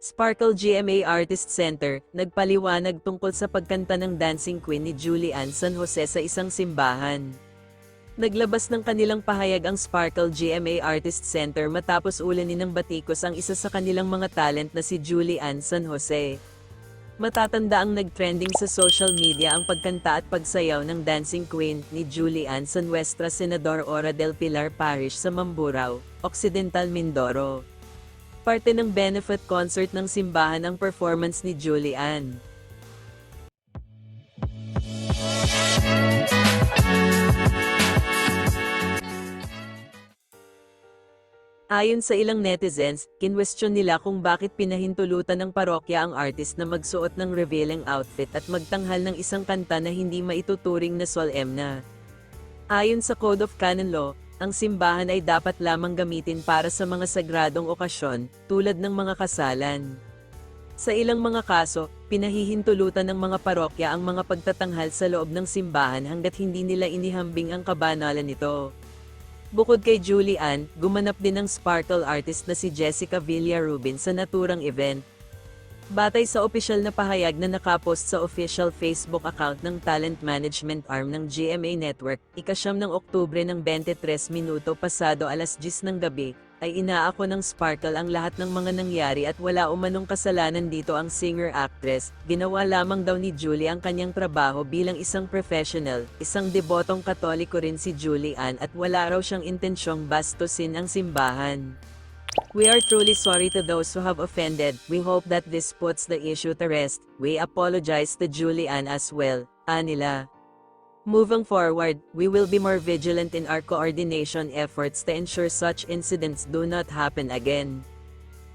Sparkle GMA Artist Center, nagpaliwanag tungkol sa pagkanta ng Dancing Queen ni Julie Ann San Jose sa isang simbahan. Naglabas ng kanilang pahayag ang Sparkle GMA Artist Center matapos ulanin ng batikos ang isa sa kanilang mga talent na si Julie Ann San Jose. Matatanda ang nagtrending sa social media ang pagkanta at pagsayaw ng Dancing Queen ni Julie Ann San Nuestra Senador Ora del Pilar Parish sa Mamburao, Occidental Mindoro. Parte ng benefit concert ng simbahan ang performance ni Julie Ayon sa ilang netizens, kinwestiyon nila kung bakit pinahintulutan ng parokya ang artist na magsuot ng revealing outfit at magtanghal ng isang kanta na hindi maituturing na solemna. Ayon sa Code of Canon Law, ang simbahan ay dapat lamang gamitin para sa mga sagradong okasyon, tulad ng mga kasalan. Sa ilang mga kaso, pinahihintulutan ng mga parokya ang mga pagtatanghal sa loob ng simbahan hanggat hindi nila inihambing ang kabanalan nito. Bukod kay Julie Ann, gumanap din ng sparkle artist na si Jessica Villarubin sa naturang event. Batay sa opisyal na pahayag na nakapost sa official Facebook account ng talent management arm ng GMA Network, ikasyam ng Oktubre ng 23 minuto pasado alas 10 ng gabi, ay inaako ng Sparkle ang lahat ng mga nangyari at wala umanong kasalanan dito ang singer-actress, ginawa lamang daw ni Julie ang kanyang trabaho bilang isang professional, isang debotong katoliko rin si Julie Ann at wala raw siyang intensyong bastusin ang simbahan. We are truly sorry to those who have offended. We hope that this puts the issue to rest. We apologize to Julian as well. Anila. Moving forward, we will be more vigilant in our coordination efforts to ensure such incidents do not happen again.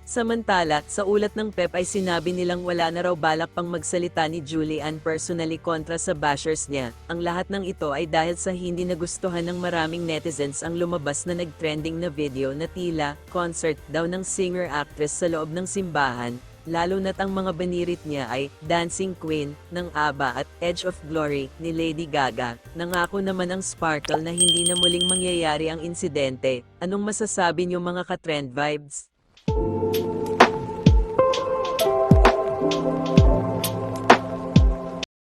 Samantala, sa ulat ng PEP ay sinabi nilang wala na raw balak pang magsalita ni Julian personally kontra sa bashers niya. Ang lahat ng ito ay dahil sa hindi nagustuhan ng maraming netizens ang lumabas na nagtrending na video na tila concert daw ng singer-actress sa loob ng simbahan, lalo na't ang mga banirit niya ay Dancing Queen ng ABBA at Edge of Glory ni Lady Gaga. Nangako naman ang Sparkle na hindi na muling mangyayari ang insidente. Anong masasabi niyo mga ka-trend vibes?